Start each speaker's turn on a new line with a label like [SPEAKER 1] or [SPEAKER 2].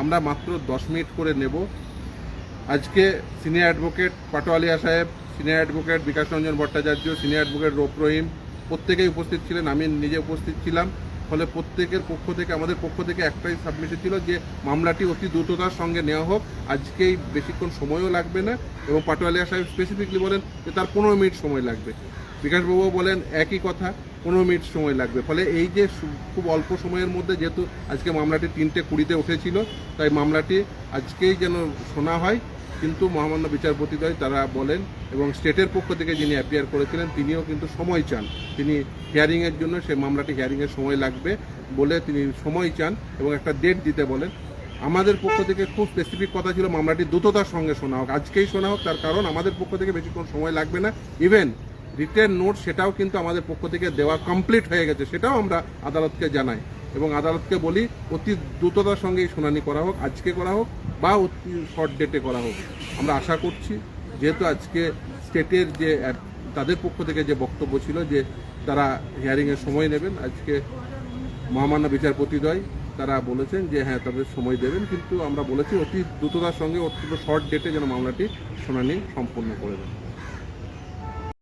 [SPEAKER 1] আমরা মাত্র দশ মিনিট করে নেব। আজকে সিনিয়র অ্যাডভোকেট পাটোয়ালিয়া সাহেব, senior advocate Bikash Ranjan Bhattacharya, senior advocate Rup Rahim প্রত্যেকেই উপস্থিত ছিলেন, আমি নিজে উপস্থিত ছিলাম। ফলে প্রত্যেকের পক্ষ থেকে, আমাদের পক্ষ থেকে একটাই সাবমিশন ছিল যে, মামলাটি অতি দ্রুততার সঙ্গে নেওয়া হোক। আজকেই বেশিক্ষণ সময়ও লাগবে না এবং পাটোয়ালিয়া সাহেব স্পেসিফিকলি বলেন যে, তার পনেরো মিনিট সময় লাগবে। বিকাশবাবুও বলেন একই কথা পনেরো মিনিট সময় লাগবে। ফলে এই যে খুব অল্প সময়ের মধ্যে যেহেতু আজকে মামলাটি তিনটে কুড়িতে উঠেছিল, তাই মামলাটি আজকেই যেন শোনা হয়। কিন্তু মহামান্য বিচারপতিদ্বয় তারা বলেন এবং স্টেটের পক্ষ থেকে যিনি অ্যাপিয়ার করেছিলেন, তিনিও কিন্তু সময় চান। তিনি হিয়ারিংয়ের জন্য সে মামলাটি হিয়ারিংয়ের সময় লাগবে বলে তিনি সময় চান এবং একটা ডেট দিতে বলেন। আমাদের পক্ষ থেকে খুব স্পেসিফিক কথা ছিল মামলাটি দ্রুততার সঙ্গে শোনা হোক, আজকেই শোনা হোক, তার কারণ আমাদের পক্ষ থেকে বেশিক্ষণ সময় লাগবে না। ইভেন রিটার্ন নোট সেটাও কিন্তু আমাদের পক্ষ থেকে দেওয়া কমপ্লিট হয়ে গেছে, সেটাও আমরা আদালতকে জানাই এবং আদালতকে বলি, অতি দ্রুততার সঙ্গে শুনানি করা হোক, আজকে করা হোক বা অতি শর্ট ডেটে করা হোক। আমরা আশা করছি, যেহেতু আজকে স্টেটের যে তাদের পক্ষ থেকে যে বক্তব্য ছিল যে তারা হিয়ারিংয়ের সময় নেবেন, আজকে মহামান্য বিচারপতিদ্বয় তারা বলেছেন যে হ্যাঁ তাদের সময় দেবেন, কিন্তু আমরা বলেছি অতি দ্রুততার সঙ্গে অত্যন্ত শর্ট ডেটে যেন মামলাটি শুনানি সম্পন্ন করে দেন।